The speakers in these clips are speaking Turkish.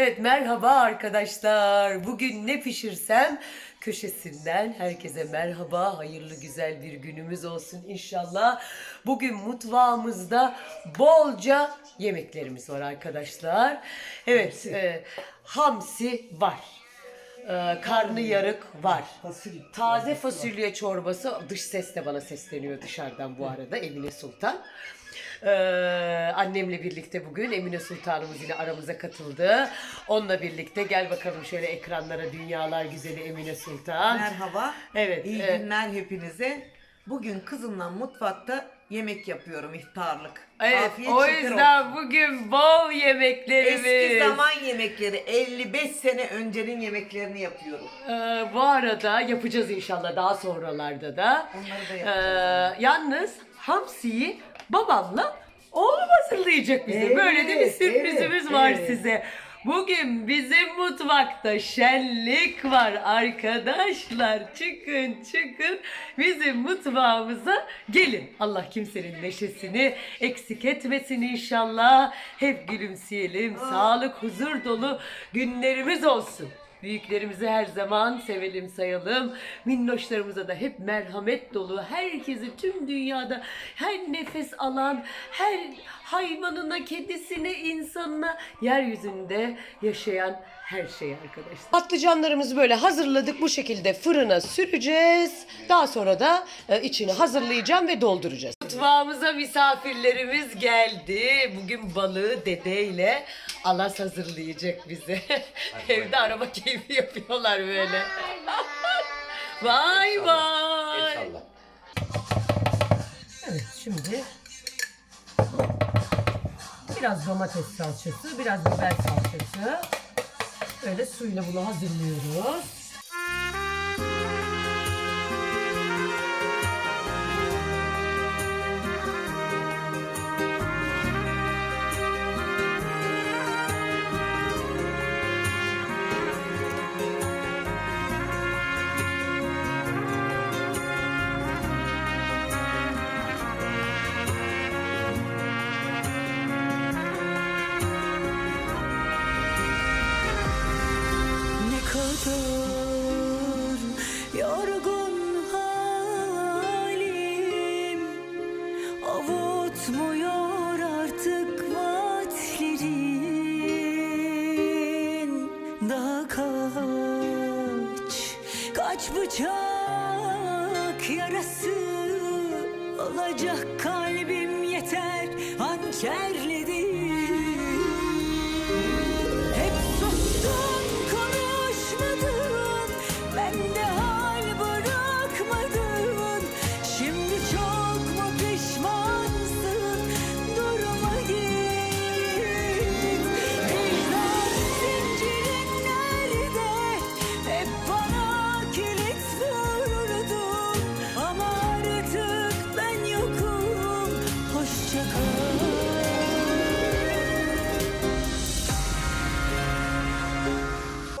Evet merhaba arkadaşlar. Bugün ne pişirsem köşesinden herkese merhaba. Hayırlı güzel bir günümüz olsun inşallah. Bugün mutfağımızda bolca yemeklerimiz var arkadaşlar. Evet e, hamsi var. E, karnı yarık var. Fasulye. Taze fasulye çorbası. Dış ses de bana sesleniyor dışarıdan bu arada Emine Sultan. Ee, annemle birlikte bugün Emine Sultanımız yine aramıza katıldı. Onunla birlikte gel bakalım şöyle ekranlara dünyalar güzeli Emine Sultan. Merhaba. Evet, İyi evet. günler hepinize. Bugün kızımla mutfakta yemek yapıyorum iftarlık. Evet, Afiyet o şeker yüzden olsun. bugün bol yemeklerimiz. Eski zaman yemekleri 55 sene öncenin yemeklerini yapıyorum. Ee, bu arada yapacağız inşallah daha sonralarda da. Onları da Ee, yapacağız. yalnız hamsiyi babamla oğlum hazırlayacak bize. Evet, Böyle de bir sürprizimiz evet, var evet. size. Bugün bizim mutfakta şenlik var arkadaşlar. Çıkın çıkın bizim mutfağımıza gelin. Allah kimsenin neşesini eksik etmesin inşallah. Hep gülümseyelim. Sağlık, huzur dolu günlerimiz olsun. Büyüklerimizi her zaman sevelim sayalım. Minnoşlarımıza da hep merhamet dolu. Herkesi tüm dünyada her nefes alan, her hayvanına, kedisine, insanına, yeryüzünde yaşayan her şey arkadaşlar. Patlıcanlarımızı böyle hazırladık. Bu şekilde fırına süreceğiz. Daha sonra da e, içini hazırlayacağım ve dolduracağız. Mutfağımıza misafirlerimiz geldi. Bugün balığı dedeyle Alas hazırlayacak bize. Evde araba keyfi yapıyorlar böyle. vay vay. İnşallah. Evet şimdi biraz domates salçası, biraz biber salçası. Böyle suyla bunu hazırlıyoruz. Kaç bıçak yarası Olacak kalbim yeter. Hançerledim. hep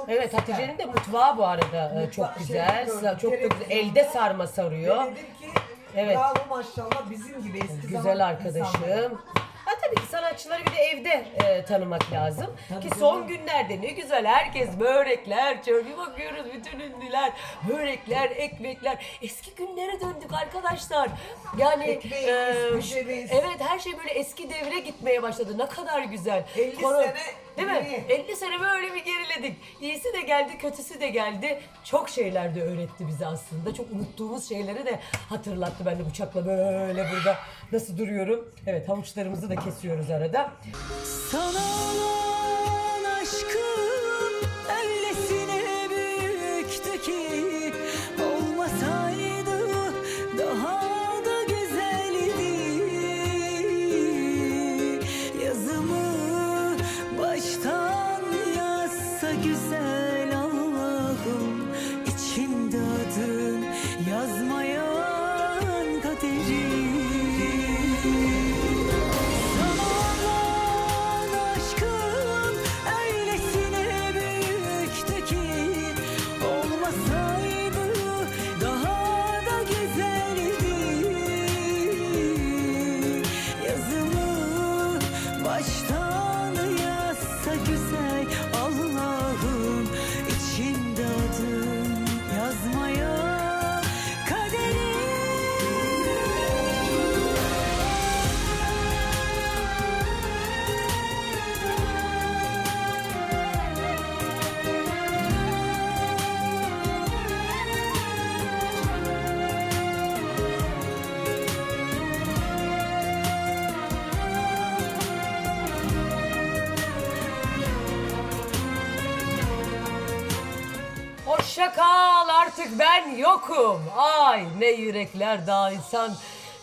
Evet Hatice'nin de mutfağı bu arada e, çok Mutfağı güzel. şey, Sa- çok da güzel. Elde sarma sarıyor. Dedim ki Evet. bravo maşallah bizim gibi eski zaman Güzel arkadaşım. insanlar. Ha tabii ki sanatçıları bir de evde e, tanımak lazım. Tabii ki canım. son günlerde ne güzel herkes börekler, bir bakıyoruz bütün ünlüler, börekler, ekmekler. Eski günlere döndük arkadaşlar. Yani Ekmeğimiz, pişemiz. evet her şey böyle eski devre gitmeye başladı. Ne kadar güzel. 50 Konu- sene Değil mi? iyi. 50 sene böyle bir geriledik. İyisi de geldi, kötüsü de geldi. Çok şeyler de öğretti bize aslında. Çok unuttuğumuz şeyleri de hatırlattı. Ben de bıçakla böyle burada nasıl duruyorum. Evet havuçlarımızı da kesiyoruz arada. Sana Hoşça artık ben yokum. Ay ne yürekler dağ insan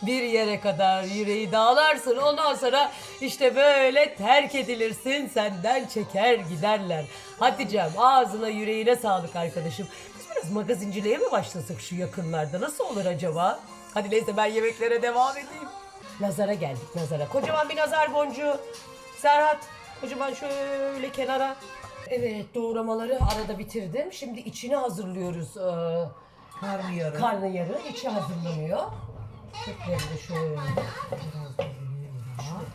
bir yere kadar yüreği dağlarsın. Ondan sonra işte böyle terk edilirsin. Senden çeker giderler. Hatice'm ağzına yüreğine sağlık arkadaşım. Biz biraz magazinciliğe mi başlasak şu yakınlarda? Nasıl olur acaba? Hadi neyse ben yemeklere devam edeyim. Nazara geldik nazara. Kocaman bir nazar boncuğu. Serhat kocaman şöyle kenara. Evet doğramaları arada bitirdim. Şimdi içini hazırlıyoruz. Ee, Karnıyarık. karnıyarı içi hazırlanıyor. Kökleri de şöyle biraz da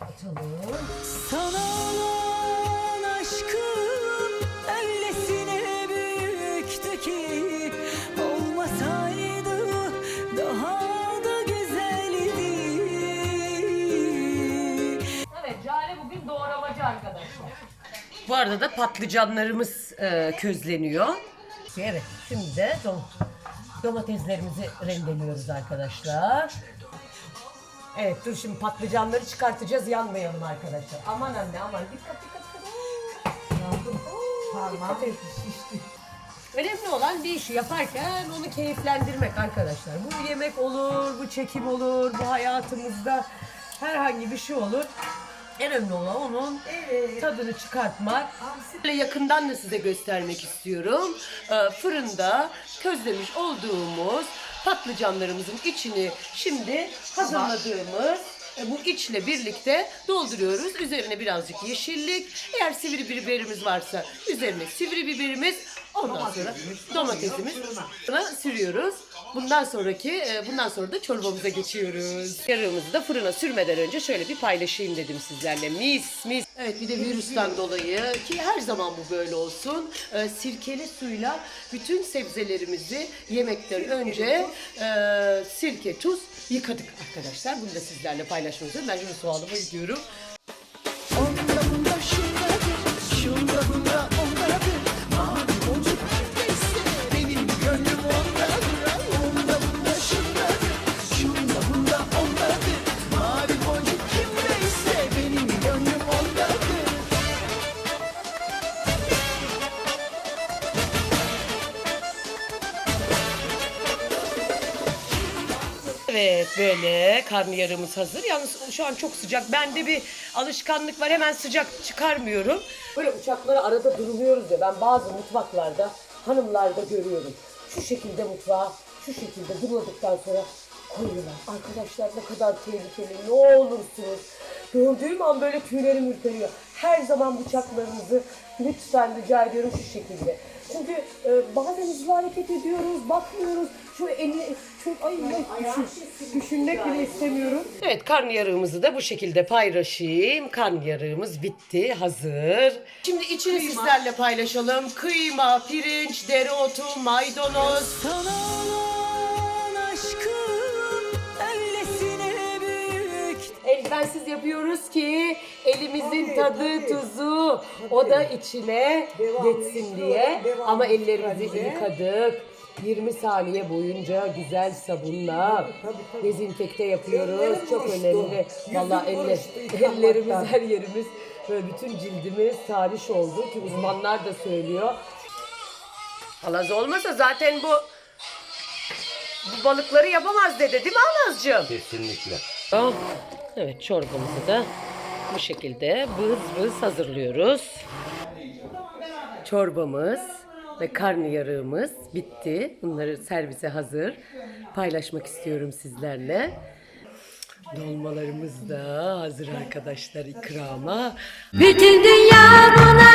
atalım. Sana olan Bu arada da patlıcanlarımız e, közleniyor. Evet şimdi de dom- domateslerimizi rendeliyoruz arkadaşlar. Evet dur şimdi patlıcanları çıkartacağız yanmayalım arkadaşlar. Aman anne aman dikkat dikkat dikkat. Yandım. Şişti. Önemli olan bir işi yaparken onu keyiflendirmek arkadaşlar. Bu yemek olur, bu çekim olur, bu hayatımızda herhangi bir şey olur. En önemli olan onun tadını çıkartmak. Böyle yakından da size göstermek istiyorum. Ee, fırında közlemiş olduğumuz patlıcanlarımızın içini şimdi hazırladığımız e, bu içle birlikte dolduruyoruz. Üzerine birazcık yeşillik. Eğer sivri biberimiz varsa üzerine sivri biberimiz. Ondan sonra domatesimiz fırına sürüyoruz. Bundan sonraki e, bundan sonra da çorbamıza geçiyoruz. Yarığımızı da fırına sürmeden önce şöyle bir paylaşayım dedim sizlerle. Mis mis. Evet bir de virüsten dolayı ki her zaman bu böyle olsun. e, Sirkeli suyla bütün sebzelerimizi yemekten önce e, sirke, tuz yıkadık arkadaşlar. Bunu da sizlerle paylaşmak istiyorum. Ben şimdi soğanıma gidiyorum. Onda Evet böyle karnıyarımız hazır. Yalnız şu an çok sıcak. Bende bir alışkanlık var. Hemen sıcak çıkarmıyorum. Böyle uçaklara arada duruluyoruz ya. Ben bazı mutfaklarda hanımlarda görüyorum. Şu şekilde mutfağa şu şekilde duruladıktan sonra koyuyorlar. Arkadaşlar ne kadar tehlikeli. Ne olursunuz. Gördüğüm an böyle tüylerim ürperiyor. Her zaman bıçaklarınızı lütfen rica ediyorum şu şekilde. Çünkü e, bazen hızlı hareket ediyoruz, bakmıyoruz. Şu eli, şu ay, ay düşün, düşünmek bile istemiyorum. Evet karnıyarığımızı da bu şekilde paylaşayım. Karnıyarığımız bitti, hazır. Şimdi içini sizlerle paylaşalım. Kıyma, pirinç, dereotu, maydanoz. Sana olan aşkım öylesine büyük Elbensiz yapıyoruz ki elimizin tadı, tuzu o da içine geçsin diye. Ama ellerimizi yıkadık. 20 saniye boyunca güzel sabunla dezinfekte yapıyoruz. Çok önemli. Vallahi elle, ellerimiz, her yerimiz, böyle bütün cildimiz tahriş oldu ki uzmanlar da söylüyor. Alaz olmasa zaten bu bu balıkları yapamaz dedi değil mi Alazcığım? Kesinlikle. Oh, Evet çorbamızı da bu şekilde vız vız hazırlıyoruz. Çorbamız ve karnıyarığımız bitti. Bunları servise hazır. Paylaşmak istiyorum sizlerle. Dolmalarımız da hazır arkadaşlar ikrama. Bütün dünya buna